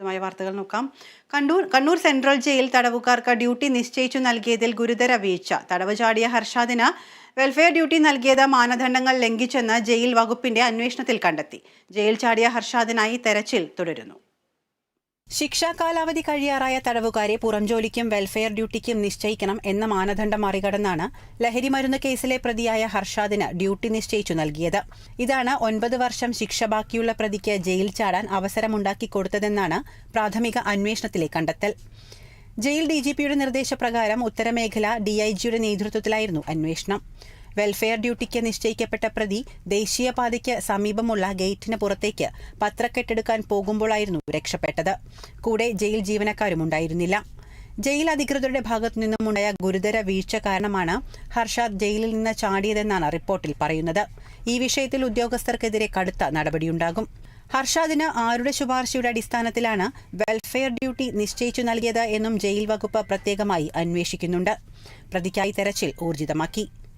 വിശദമായ വാർത്തകൾ നോക്കാം. കണ്ണൂർ കണ്ണൂർ സെൻട്രൽ ജയിൽ തടവുകാർക്ക് ഡ്യൂട്ടി നിശ്ചയിച്ചു നൽകിയതിൽ ഗുരുതര വീഴ്ച. തടവ് ചാടിയ ഹർഷാദിന് വെൽഫെയർ ഡ്യൂട്ടി നൽകിയത് മാനദണ്ഡങ്ങൾ ലംഘിച്ചെന്ന് ജയിൽ വകുപ്പിന്റെ അന്വേഷണത്തിൽ കണ്ടെത്തി. ജയിൽ ചാടിയ ഹർഷാദിനായി തെരച്ചിൽ തുടരുന്നു. ശിക്ഷാ കാലാവധി കഴിയാറായ തടവുകാരെ പുറംജോലിക്കും വെൽഫെയർ ഡ്യൂട്ടിക്കും നിശ്ചയിക്കണം എന്ന മാനദണ്ഡം മറികടന്നാണ് ലഹരിമരുന്ന് കേസിലെ പ്രതിയായ ഹർഷാദിന് ഡ്യൂട്ടി നിശ്ചയിച്ചു നൽകിയത്. ഇതാണ് ഒൻപത് വർഷം ശിക്ഷ ബാക്കിയുള്ള പ്രതിക്ക് ജയിൽ ചാടാൻ അവസരമുണ്ടാക്കി കൊടുത്തതെന്നാണ് പ്രാഥമിക അന്വേഷണത്തിലെ കണ്ടെത്തൽ. ജയിൽ ഡിജിപിയുടെ നിർദ്ദേശപ്രകാരം ഉത്തരമേഖല ഡിഐജിയുടെ നേതൃത്വത്തിലായിരുന്നു അന്വേഷണം. വെൽഫെയർ ഡ്യൂട്ടിക്ക് നിശ്ചയിക്കപ്പെട്ട പ്രതി ദേശീയപാതയ്ക്ക് സമീപമുള്ള ഗേറ്റിന് പുറത്തേക്ക് പത്രക്കെട്ടെടുക്കാൻ പോകുമ്പോഴായിരുന്നു രക്ഷപ്പെട്ടത്. കൂടെ ജയിൽ ജീവനക്കാരും ഉണ്ടായിരുന്നില്ല. ജയിൽ അധികൃതരുടെ ഭാഗത്തു നിന്നുമുണ്ടായ ഗുരുതര വീഴ്ച കാരണമാണ് ഹർഷാദ് ജയിലിൽ നിന്ന് ചാടിയതെന്നാണ് റിപ്പോർട്ടിൽ പറയുന്നത്. ഈ വിഷയത്തിൽ ഉദ്യോഗസ്ഥർക്കെതിരെ കടുത്ത നടപടിയുണ്ടാകും. ഹർഷാദിന് ആരുടെ ശുപാർശയുടെ അടിസ്ഥാനത്തിലാണ് വെൽഫെയർ ഡ്യൂട്ടി നിശ്ചയിച്ചു നൽകിയത് എന്നും ജയിൽ വകുപ്പ് പ്രത്യേകമായി അന്വേഷിക്കുന്നുണ്ട്. പ്രതിക്കായി തെരച്ചിൽ ഊർജിതമാക്കി.